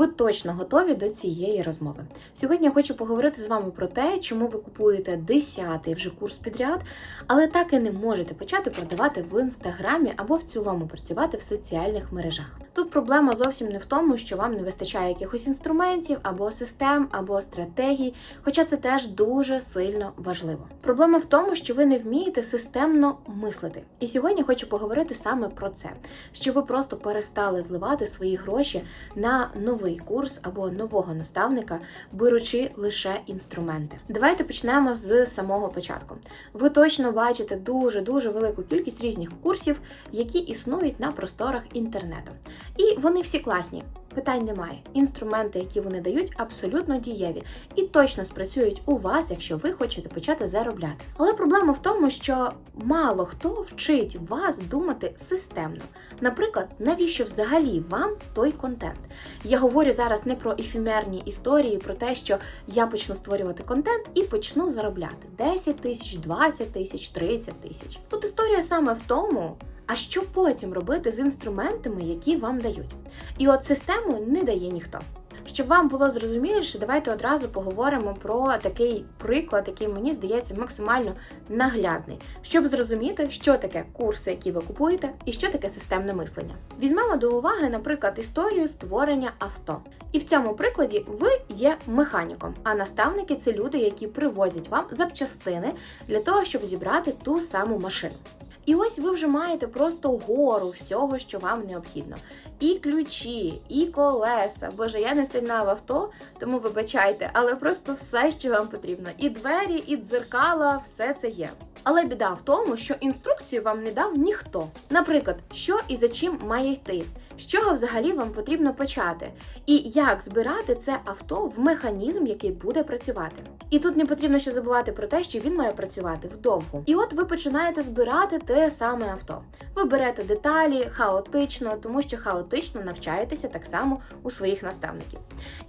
Ви точно готові до цієї розмови. Сьогодні я хочу поговорити з вами про те, чому ви купуєте 10-й вже курс підряд, але так і не можете почати продавати в інстаграмі або в цілому працювати в соціальних мережах. Тут проблема зовсім не в тому, що вам не вистачає якихось інструментів або систем, або стратегій, хоча це теж дуже сильно важливо. Проблема в тому, що ви не вмієте системно мислити. І сьогодні хочу поговорити саме про це, що ви просто перестали зливати свої гроші на новий курс або нового наставника, беручи лише інструменти. Давайте почнемо з самого початку. Ви точно бачите дуже дуже велику кількість різних курсів, які існують на просторах інтернету. І вони всі класні. Питань немає. Інструменти, які вони дають, абсолютно дієві і точно спрацюють у вас, якщо ви хочете почати заробляти. Але проблема в тому, що мало хто вчить вас думати системно. Наприклад, навіщо взагалі вам той контент? Я говорю зараз не про ефемерні історії, про те, що я почну створювати контент і почну заробляти 10 тисяч, 20 тисяч, 30 тисяч. Тут історія саме в тому. А що потім робити з інструментами, які вам дають? І от систему не дає ніхто. Щоб вам було зрозуміліше, давайте одразу поговоримо про такий приклад, який мені здається максимально наглядний, щоб зрозуміти, що таке курси, які ви купуєте, і що таке системне мислення. Візьмемо до уваги, наприклад, історію створення авто. І в цьому прикладі ви є механіком, а наставники це люди, які привозять вам запчастини для того, щоб зібрати ту саму машину. І ось ви вже маєте просто гору всього, що вам необхідно. І ключі, і колеса. Боже, я не сильна в авто, тому вибачайте, але просто все, що вам потрібно. І двері, і дзеркала, все це є. Але біда в тому, що інструкцію вам не дав ніхто. Наприклад, що і за чим має йти, з чого взагалі вам потрібно почати, і як збирати це авто в механізм, який буде працювати. І тут не потрібно ще забувати про те, що він має працювати вдовго. І от ви починаєте збирати те саме авто. Ви берете деталі хаотично, тому що хаотично навчаєтеся так само у своїх наставників.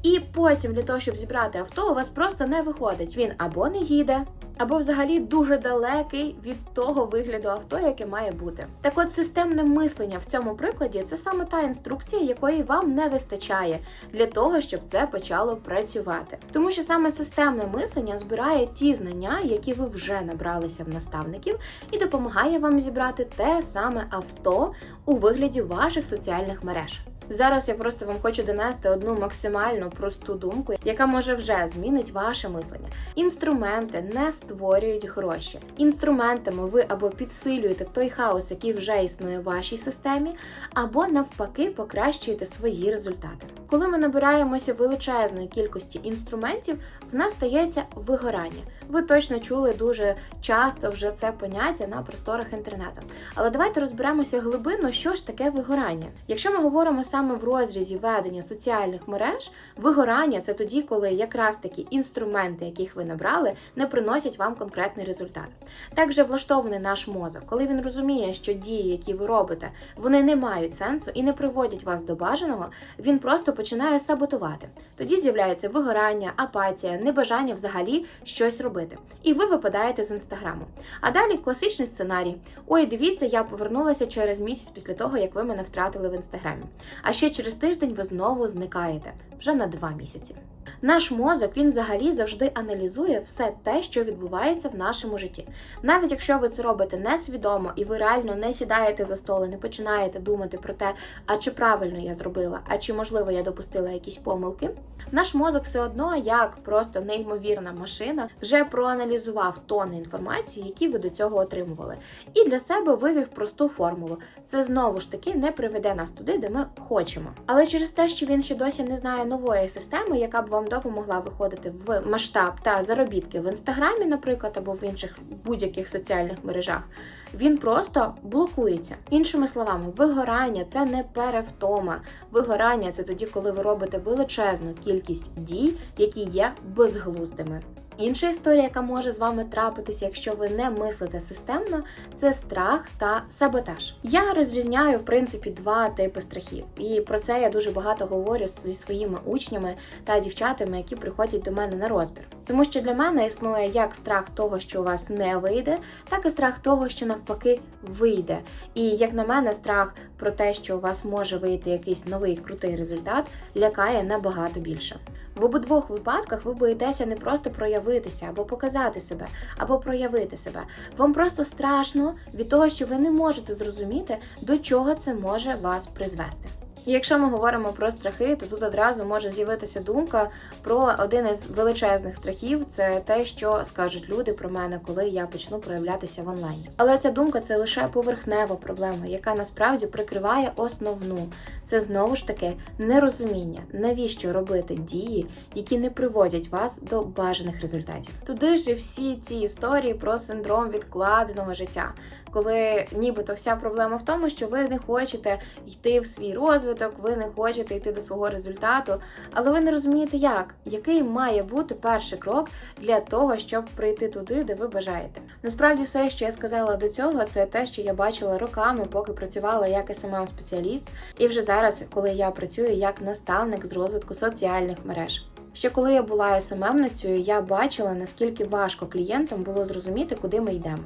І потім для того, щоб зібрати авто, у вас просто не виходить. Він або не їде, або взагалі дуже далекий від того вигляду авто, яке має бути. Так от системне мислення в цьому прикладі це саме та інструкція, якої вам не вистачає для того, щоб це почало працювати. Тому що саме системне мислення збирає ті знання, які ви вже набралися в наставників, і допомагає вам зібрати те саме авто у вигляді ваших соціальних мереж. Зараз я просто вам хочу донести одну максимально просту думку, яка може вже змінить ваше мислення. Інструменти не створюють гроші. Інструментами ви або підсилюєте той хаос, який вже існує в вашій системі, або навпаки покращуєте свої результати. Коли ми набираємося величезної кількості інструментів, в нас стається вигорання. Ви точно чули дуже часто вже це поняття на просторах інтернету. Але давайте розберемося глибинно, що ж таке вигорання. Якщо ми говоримо саме в розрізі ведення соціальних мереж, вигорання це тоді, коли якраз такі інструменти, яких ви набрали, не приносять вам конкретний результат. Так вже влаштований наш мозок, коли він розуміє, що дії, які ви робите, вони не мають сенсу і не приводять вас до бажаного, він просто починає саботувати. Тоді з'являється вигорання, апатія, небажання взагалі щось робити. І ви випадаєте з інстаграму. А далі класичний сценарій: ой, дивіться, я повернулася через місяць після того, як ви мене втратили в інстаграмі. А ще через тиждень ви знову зникаєте вже на два місяці. Наш мозок він взагалі завжди аналізує все те, що відбувається в нашому житті. Навіть якщо ви це робите несвідомо і ви реально не сідаєте за стол і не починаєте думати про те, а чи правильно я зробила, а чи можливо я допустила якісь помилки. Наш мозок все одно, як просто неймовірна машина, вже проаналізував тони інформації, які ви до цього отримували, і для себе вивів просту формулу. Це знову ж таки не приведе нас туди, де ми хочемо. Але через те, що він ще досі не знає нової системи, яка б вам допомогла виходити в масштаб та заробітки в інстаграмі, наприклад, або в інших будь-яких соціальних мережах, він просто блокується. Іншими словами, вигорання це не перевтома. Вигорання це тоді, коли ви робите величезну кількість дій, які є безглуздими. Інша історія, яка може з вами трапитися, якщо ви не мислите системно, це страх та саботаж. Я розрізняю в принципі два типи страхів, і про це я дуже багато говорю зі своїми учнями та дівчатами, які приходять до мене на розбір. Тому що для мене існує як страх того, що у вас не вийде, так і страх того, що навпаки вийде. І як на мене, страх про те, що у вас може вийти якийсь новий крутий результат, лякає набагато більше. В обидвох випадках ви боїтеся не просто проявитися або показати себе, або проявити себе. Вам просто страшно від того, що ви не можете зрозуміти, до чого це може вас призвести. Якщо ми говоримо про страхи, то тут одразу може з'явитися думка про один із величезних страхів це те, що скажуть люди про мене, коли я почну проявлятися в онлайні. Але ця думка це лише поверхнева проблема, яка насправді прикриває основну. Це знову ж таки нерозуміння, навіщо робити дії, які не приводять вас до бажаних результатів. Туди ж і всі ці історії про синдром відкладеного життя, коли нібито вся проблема в тому, що ви не хочете йти в свій розвиток, ви не хочете йти до свого результату, але ви не розумієте, як, який має бути перший крок для того, щоб прийти туди, де ви бажаєте. Насправді, все, що я сказала до цього, це те, що я бачила роками, поки працювала як smm спеціаліст і вже зараз, коли я працюю як наставник з розвитку соціальних мереж. Ще коли я була СММницею, я бачила, наскільки важко клієнтам було зрозуміти, куди ми йдемо.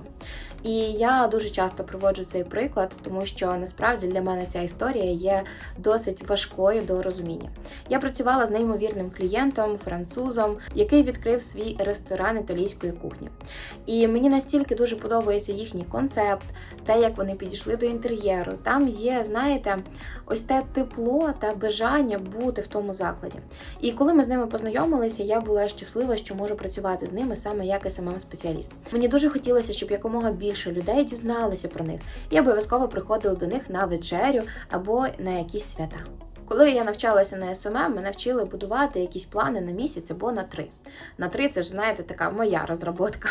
І я дуже часто проводжу цей приклад, тому що насправді для мене ця історія є досить важкою до розуміння. Я працювала з неймовірним клієнтом, французом, який відкрив свій ресторан італійської кухні. І мені настільки дуже подобається їхній концепт, те, як вони підійшли до інтер'єру. Там є, знаєте, ось те тепло та бажання бути в тому закладі. І коли ми з ними познайомилися, я була щаслива, що можу працювати з ними саме як smm спеціаліст Мені дуже хотілося, щоб якомога більше людей дізналися про них і обов'язково приходили до них на вечерю або на якісь свята. Коли я навчалася на СММ, ми навчили будувати якісь плани на місяць або на три. На три це ж знаєте, така моя розроботка.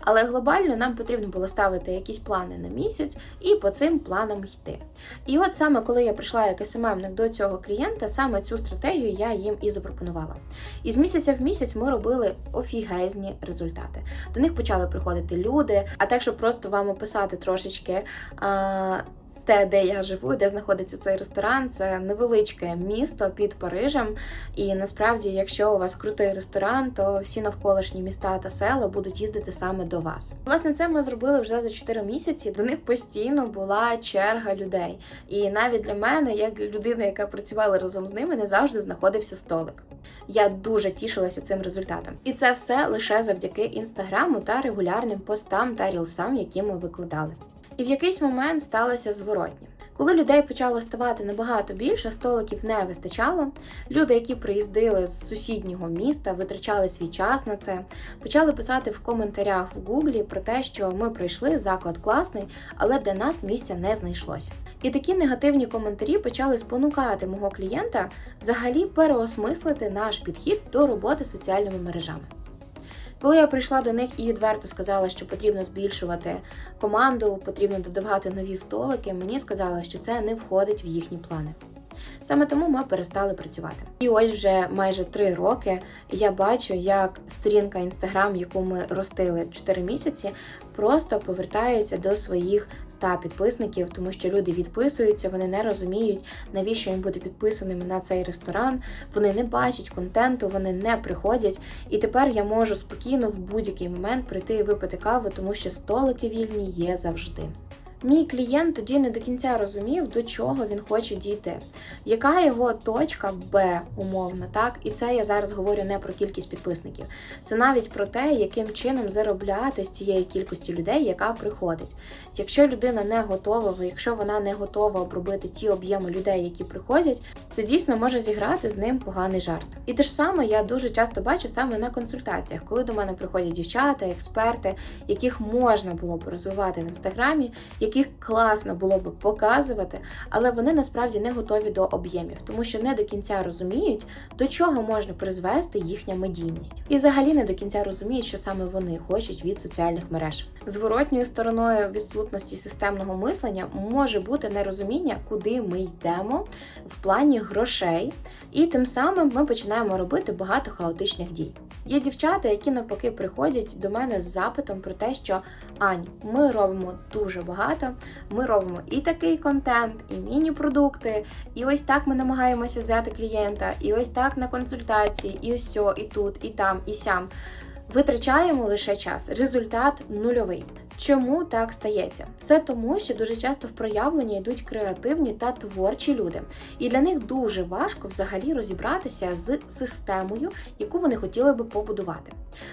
Але глобально нам потрібно було ставити якісь плани на місяць і по цим планам йти. І от саме коли я прийшла як СММник до цього клієнта, саме цю стратегію я їм і запропонувала. І з місяця в місяць ми робили офігезні результати. До них почали приходити люди. А так, щоб просто вам описати трошечки. Те, де я живу, де знаходиться цей ресторан, це невеличке місто під Парижем. І насправді, якщо у вас крутий ресторан, то всі навколишні міста та села будуть їздити саме до вас. Власне, це ми зробили вже за 4 місяці. До них постійно була черга людей. І навіть для мене, як для людини, яка працювала разом з ними, не завжди знаходився столик. Я дуже тішилася цим результатом. І це все лише завдяки інстаграму та регулярним постам та рілсам, які ми викладали. І в якийсь момент сталося зворотнє. Коли людей почало ставати набагато більше, столиків не вистачало. Люди, які приїздили з сусіднього міста, витрачали свій час на це, почали писати в коментарях в Гуглі про те, що ми прийшли, заклад класний, але для нас місця не знайшлось. І такі негативні коментарі почали спонукати мого клієнта взагалі переосмислити наш підхід до роботи з соціальними мережами. Коли я прийшла до них і відверто сказала, що потрібно збільшувати команду, потрібно додавати нові столики, мені сказали, що це не входить в їхні плани. Саме тому ми перестали працювати. І ось вже майже три роки я бачу, як сторінка інстаграм, яку ми ростили 4 місяці, просто повертається до своїх 100 підписників, тому що люди відписуються, вони не розуміють, навіщо їм бути підписаними на цей ресторан. Вони не бачать контенту, вони не приходять. І тепер я можу спокійно в будь-який момент прийти і випити каву, тому що столики вільні є завжди. Мій клієнт тоді не до кінця розумів, до чого він хоче дійти, яка його точка Б, умовно, так? І це я зараз говорю не про кількість підписників. Це навіть про те, яким чином заробляти з цієї кількості людей, яка приходить. Якщо людина не готова, якщо вона не готова обробити ті об'єми людей, які приходять, це дійсно може зіграти з ним поганий жарт. І те ж саме я дуже часто бачу саме на консультаціях, коли до мене приходять дівчата, експерти, яких можна було б розвивати в інстаграмі яких класно було би показувати, але вони насправді не готові до об'ємів, тому що не до кінця розуміють, до чого можна призвести їхня медійність, і взагалі не до кінця розуміють, що саме вони хочуть від соціальних мереж. Зворотньою стороною відсутності системного мислення може бути нерозуміння, куди ми йдемо в плані грошей, і тим самим ми починаємо робити багато хаотичних дій. Є дівчата, які навпаки приходять до мене з запитом про те, що Ань, ми робимо дуже багато. Ми робимо і такий контент, і міні-продукти, і ось так ми намагаємося взяти клієнта, і ось так на консультації, і ось сьо, і тут, і там, і сям. Витрачаємо лише час. Результат нульовий. Чому так стається? Все тому, що дуже часто в проявлення йдуть креативні та творчі люди, і для них дуже важко взагалі розібратися з системою, яку вони хотіли би побудувати.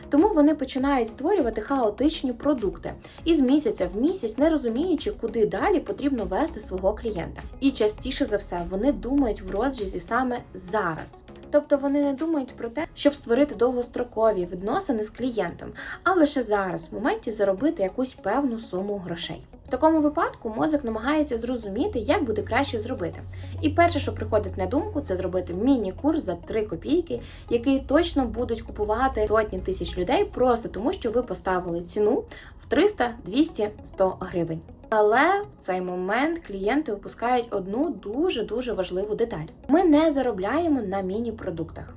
Тому вони починають створювати хаотичні продукти і з місяця в місяць, не розуміючи, куди далі потрібно вести свого клієнта. І частіше за все вони думають в розрізі саме зараз. Тобто вони не думають про те, щоб створити довгострокові відносини з клієнтом, а лише зараз, в моменті заробити якусь певну суму грошей. В такому випадку мозок намагається зрозуміти, як буде краще зробити. І перше, що приходить на думку, це зробити міні-курс за 3 копійки, який точно будуть купувати сотні тисяч людей, просто тому, що ви поставили ціну в 300, 200, 100 гривень. Але в цей момент клієнти опускають одну дуже дуже важливу деталь: ми не заробляємо на міні-продуктах.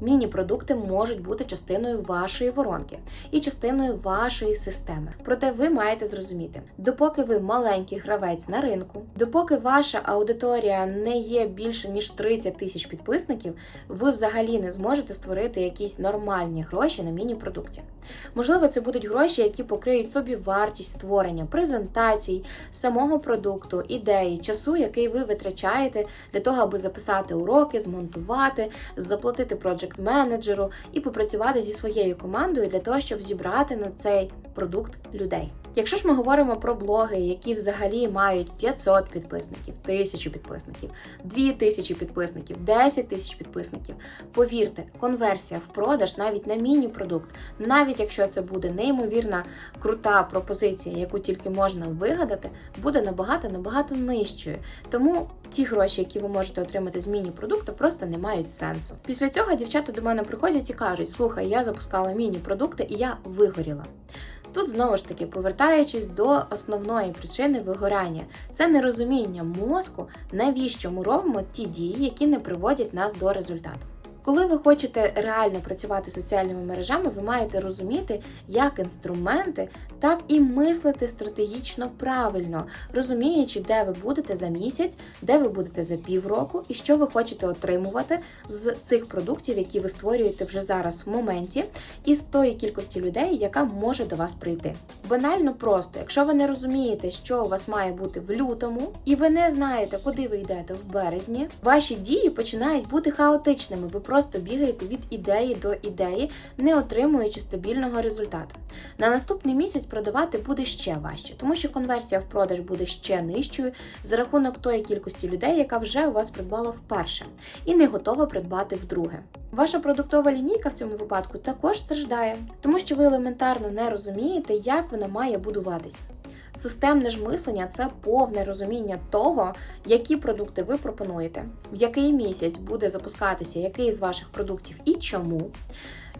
Міні-продукти можуть бути частиною вашої воронки і частиною вашої системи. Проте ви маєте зрозуміти, допоки ви маленький гравець на ринку, допоки ваша аудиторія не є більше ніж 30 тисяч підписників, ви взагалі не зможете створити якісь нормальні гроші на міні-продукті. Можливо, це будуть гроші, які покриють собі вартість створення презентацій, самого продукту, ідеї, часу, який ви витрачаєте для того, аби записати уроки, змонтувати, заплатити проджект менеджеру і попрацювати зі своєю командою для того, щоб зібрати на цей продукт людей. Якщо ж ми говоримо про блоги, які взагалі мають 500 підписників, 1000 підписників, 2000 підписників, 10 тисяч підписників, повірте, конверсія в продаж навіть на міні-продукт, навіть якщо це буде неймовірна крута пропозиція, яку тільки можна вигадати, буде набагато набагато нижчою. Тому ті гроші, які ви можете отримати з міні-продукту, просто не мають сенсу. Після цього дівчата до мене приходять і кажуть: слухай, я запускала міні-продукти і я вигоріла. Тут знову ж таки повертаючись до основної причини вигорання, це нерозуміння мозку, навіщо ми робимо ті дії, які не приводять нас до результату. Коли ви хочете реально працювати з соціальними мережами, ви маєте розуміти як інструменти, так і мислити стратегічно правильно, розуміючи, де ви будете за місяць, де ви будете за півроку, і що ви хочете отримувати з цих продуктів, які ви створюєте вже зараз в моменті, і з тої кількості людей, яка може до вас прийти. Банально просто, якщо ви не розумієте, що у вас має бути в лютому, і ви не знаєте, куди ви йдете в березні, ваші дії починають бути хаотичними. Ви просто бігаєте від ідеї до ідеї, не отримуючи стабільного результату. На наступний місяць продавати буде ще важче, тому що конверсія в продаж буде ще нижчою за рахунок тої кількості людей, яка вже у вас придбала вперше, і не готова придбати вдруге. Ваша продуктова лінійка в цьому випадку також страждає, тому що ви елементарно не розумієте, як вона має будуватись. Системне ж мислення це повне розуміння того, які продукти ви пропонуєте, в який місяць буде запускатися який з ваших продуктів і чому.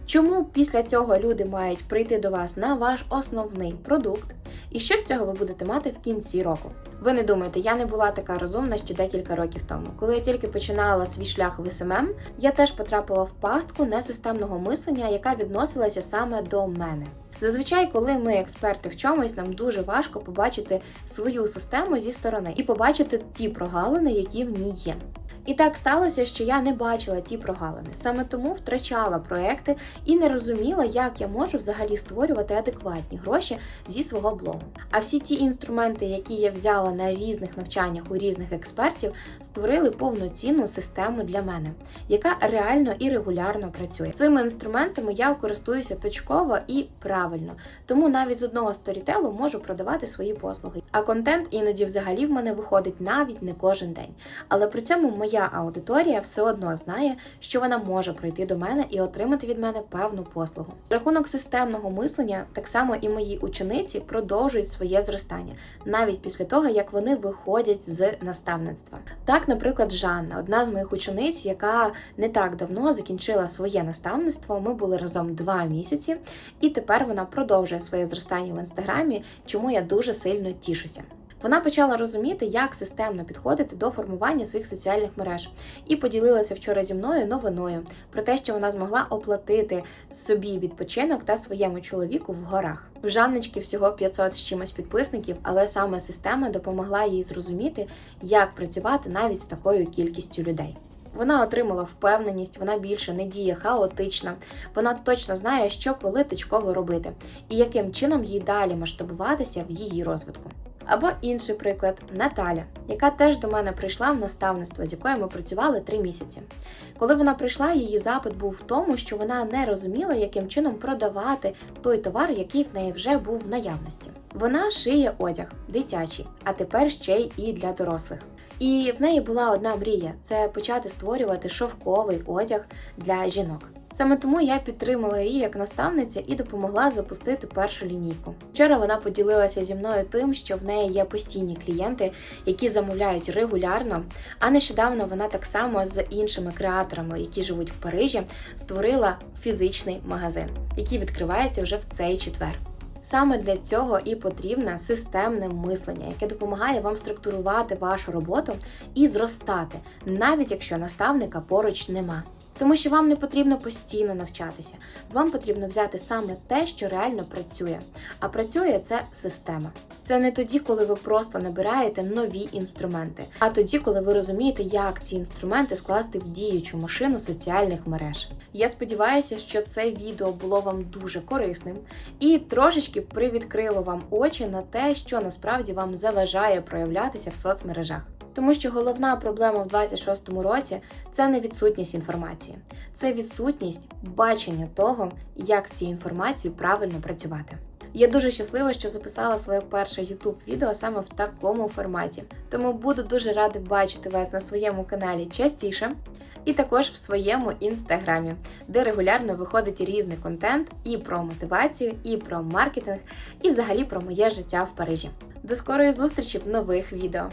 Чому після цього люди мають прийти до вас на ваш основний продукт, і що з цього ви будете мати в кінці року? Ви не думаєте, я не була така розумна ще декілька років тому. Коли я тільки починала свій шлях в СММ, я теж потрапила в пастку несистемного мислення, яка відносилася саме до мене. Зазвичай, коли ми експерти в чомусь, нам дуже важко побачити свою систему зі сторони і побачити ті прогалини, які в ній є. І так сталося, що я не бачила ті прогалини. Саме тому втрачала проекти і не розуміла, як я можу взагалі створювати адекватні гроші зі свого блогу. А всі ті інструменти, які я взяла на різних навчаннях у різних експертів, створили повноцінну систему для мене, яка реально і регулярно працює. Цими інструментами я користуюся точково і правильно. Правильно. Тому навіть з одного сторітелу можу продавати свої послуги. А контент іноді взагалі в мене виходить навіть не кожен день. Але при цьому моя аудиторія все одно знає, що вона може прийти до мене і отримати від мене певну послугу. Рахунок системного мислення, так само і мої учениці продовжують своє зростання навіть після того, як вони виходять з наставництва. Так, наприклад, Жанна, одна з моїх учениць, яка не так давно закінчила своє наставництво. Ми були разом два місяці, і тепер вона продовжує своє зростання в інстаграмі, чому я дуже сильно тішуся. Вона почала розуміти, як системно підходити до формування своїх соціальних мереж, і поділилася вчора зі мною новиною про те, що вона змогла оплатити собі відпочинок та своєму чоловіку в горах. В Жанночки всього 500 з чимось підписників, але саме система допомогла їй зрозуміти, як працювати навіть з такою кількістю людей. Вона отримала впевненість, вона більше не діє хаотично, вона точно знає, що коли точково робити, і яким чином їй далі масштабуватися в її розвитку. Або інший приклад Наталя, яка теж до мене прийшла в наставництво, з якою ми працювали три місяці. Коли вона прийшла, її запит був в тому, що вона не розуміла, яким чином продавати той товар, який в неї вже був в наявності. Вона шиє одяг дитячий, а тепер ще й для дорослих. І в неї була одна мрія це почати створювати шовковий одяг для жінок. Саме тому я підтримала її як наставниця і допомогла запустити першу лінійку. Вчора вона поділилася зі мною тим, що в неї є постійні клієнти, які замовляють регулярно. А нещодавно вона так само з іншими креаторами, які живуть в Парижі, створила фізичний магазин, який відкривається вже в цей четвер. Саме для цього і потрібне системне мислення, яке допомагає вам структурувати вашу роботу і зростати, навіть якщо наставника поруч нема. Тому що вам не потрібно постійно навчатися, вам потрібно взяти саме те, що реально працює. А працює це система. Це не тоді, коли ви просто набираєте нові інструменти, а тоді, коли ви розумієте, як ці інструменти скласти в діючу машину соціальних мереж. Я сподіваюся, що це відео було вам дуже корисним і трошечки привідкрило вам очі на те, що насправді вам заважає проявлятися в соцмережах. Тому що головна проблема в 26-му році це не відсутність інформації, це відсутність бачення того, як з цією інформацією правильно працювати. Я дуже щаслива, що записала своє перше youtube відео саме в такому форматі. Тому буду дуже рада бачити вас на своєму каналі частіше, і також в своєму інстаграмі, де регулярно виходить різний контент і про мотивацію, і про маркетинг, і взагалі про моє життя в Парижі. До скорої зустрічі в нових відео!